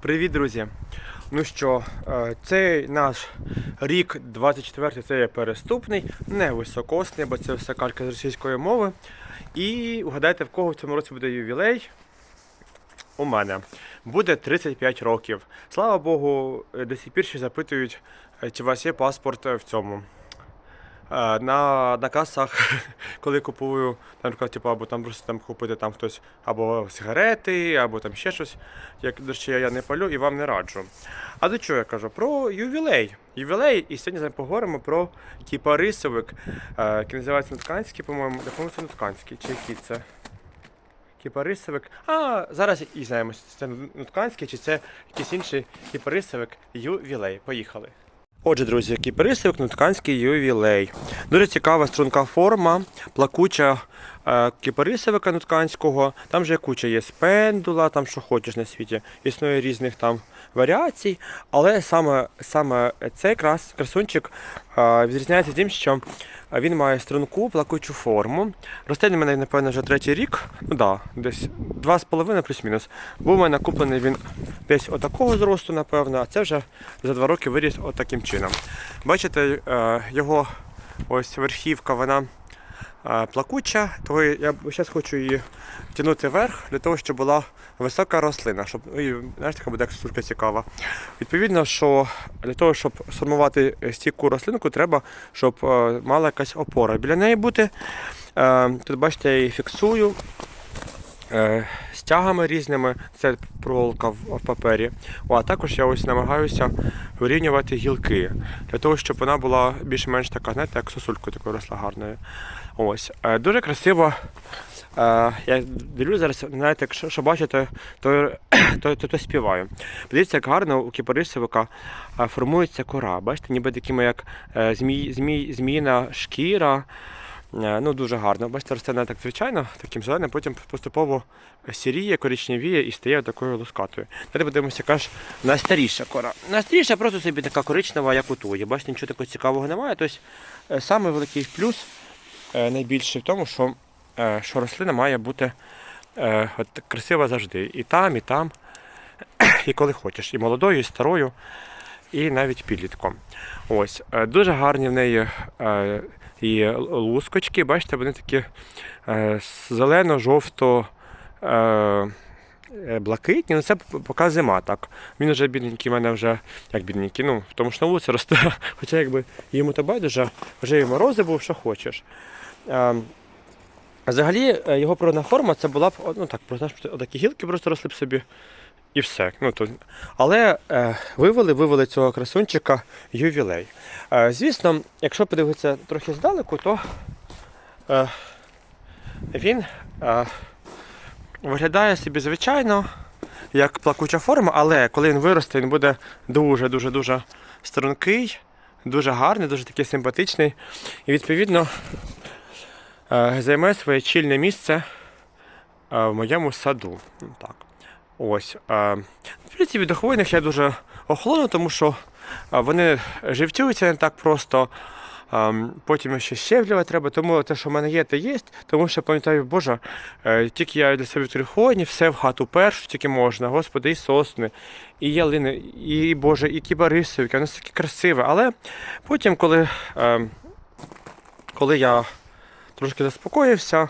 Привіт, друзі! Ну що, е, цей наш рік 24 це є переступний, не високосний, бо це все калька з російської мови. І угадайте, в кого в цьому році буде ювілей? У мене буде 35 років. Слава Богу, е, до сих пір ще запитують, е, чи у вас є паспорт в цьому. Е, На, на касах, коли купую, там, типу, або там просто там купити там хтось або сигарети, або там ще щось. Як до речі, я не палю і вам не раджу. А до чого я кажу? Про ювілей. Ювілей, і сьогодні з вами поговоримо про кіпарисовик, е, який називається Нутканський, по-моєму. По-моєму, це Нутканський, чи який це? Кіпарисовик. А, зараз і дізнаємося, це Нутканський, чи це якийсь інший кіпарисовик ювілей. Поїхали. Отже, друзі, кіпарисовик Нутканський ювілей. Дуже цікава струнка форма, плакуча е, кіпарисовика нутканського. Там же куча є спендула, там що хочеш на світі. Існує різних там варіацій. Але саме, саме цей крас, красунчик відрізняється тим, що він має струнку, плакучу форму. Росте в мене, напевно, вже третій рік. Ну да, десь 2,5 плюс-мінус. Був у мене куплений він десь отакого зросту, напевно, а це вже за два роки виріс отаким чином. Бачите, е, його ось верхівка, вона плакуча, то я зараз хочу її тягнути вверх для того, щоб була висока рослина, щоб ну, і, знаєш, така буде сушка цікава. Відповідно, що для того, щоб сформувати стійку рослинку, треба, щоб е, мала якась опора біля неї бути. Е, Тут бачите, я її фіксую стягами різними, це проволока в, папері. А також я ось намагаюся вирівнювати гілки, для того, щоб вона була більш-менш така, знаєте, як сосулькою такою росла гарною. Ось. Е, дуже красиво. Е, я дивлюсь зараз, знаєте, якщо що бачите, то, то, то, то співаю. Подивіться, як гарно у кіпарисовика е, формується кора. Бачите, ніби такими як змій, змій, зміїна шкіра. Е, Ну, дуже гарно. Бачите, росте не так звичайно, таким зеленим, потім поступово сіріє, коричневіє і стає такою лускатою. Далі подивимося, яка ж найстаріша кора. Найстаріша просто собі така коричнева, як у тої. Бачите, нічого такого цікавого немає. Тобто, е, саме великий плюс е, найбільший в тому, що, що рослина має бути от, красива завжди. І там, і там, і коли хочеш. І молодою, і старою, і навіть підлітком. Ось. Дуже гарні в неї. І лускочки, бачите, вони такі е, зелено-жовто е, е, блакитні. Ну, це поки зима, так. Він вже бідненький, мене вже як бідненький, ну, тому що на вулиці росте, хоча якби йому то байдуже, вже і морози був, що хочеш. Е, Взагалі, е, його природна форма це була б ну так, отакі гілки просто росли б собі і все. Ну, то... Але е, вивели, вивели цього красунчика ювілей. Е, звісно, якщо подивитися трохи здалеку, то е, він е, виглядає собі звичайно як плакуча форма, але коли він виросте, він буде дуже-дуже дуже стрункий, дуже гарний, дуже такий симпатичний. І відповідно е, займе своє чільне місце е, в моєму саду. Так. Ось. е, В принципі, до хвойних я дуже охолону, тому що е, вони живцюються не так просто. Потім ще щеплювати треба, тому те, що в мене є, те є. Тому що пам'ятаю, Боже, е, тільки я для себе відкрив все в хату першу, тільки можна. Господи, і сосни, і ялини, і Боже, і кібарисовики, воно таке красиве. Але потім, коли, ем, коли я трошки заспокоївся,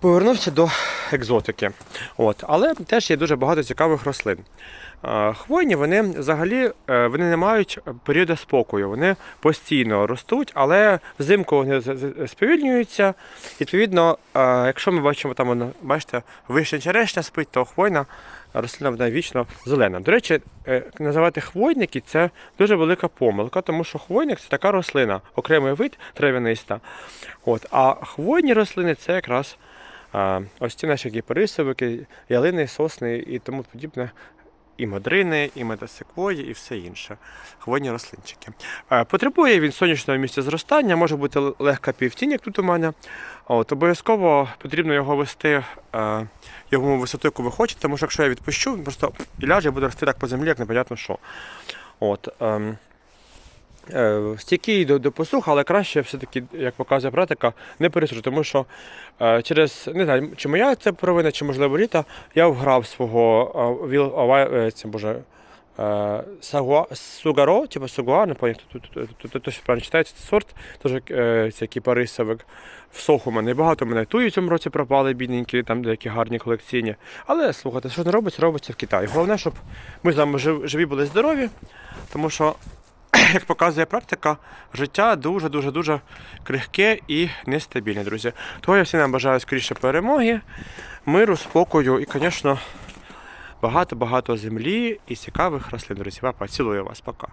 повернувся до екзотики. От. Але теж є дуже багато цікавих рослин. Хвойні вони взагалі е, вони не мають періоду спокою. Вони постійно ростуть, але взимку вони сповільнюються. Відповідно, якщо ми бачимо там, бачите, вишня черешня спить, то хвойна рослина вона вічно зелена. До речі, е, називати хвойники це дуже велика помилка, тому що хвойник це така рослина, окремий вид трав'яниста. От, а хвойні рослини це якраз ось ці наші гіперисовики, ялини, сосни і тому подібне. І мадрини, і медосеквої, і все інше. Хвойні рослинчики. Потребує він сонячного місця зростання, може бути легка півтінь, як тут у мене. От, обов'язково потрібно його вести йому висоту, яку ви хочете, тому що якщо я відпущу, він просто ляже і буде рости так по землі, як непонятно що. От, ем, стійкий до, до посух, але краще все-таки, як показує практика, не пересушити, тому що е, через не знаю, чи моя це провина, чи можливо літа, я вграв свого е, віл, е, це боже. е, Сагуа, сугаро, типу сугуа, не пам'ятаю, тут, правильно читається цей сорт, теж е, кіпарисовик. В сох у мене багато мене туї в цьому році пропали, бідненькі, там деякі гарні колекційні. Але слухайте, що не робиться, робиться в Китаї. Головне, щоб ми з вами живі були здорові, тому що як показує практика, життя дуже-дуже дуже крихке і нестабільне, друзі. Того я всім нам бажаю скоріше перемоги, миру, спокою і, звісно, багато-багато землі і цікавих рослин, друзі. Папа, цілую вас, пока.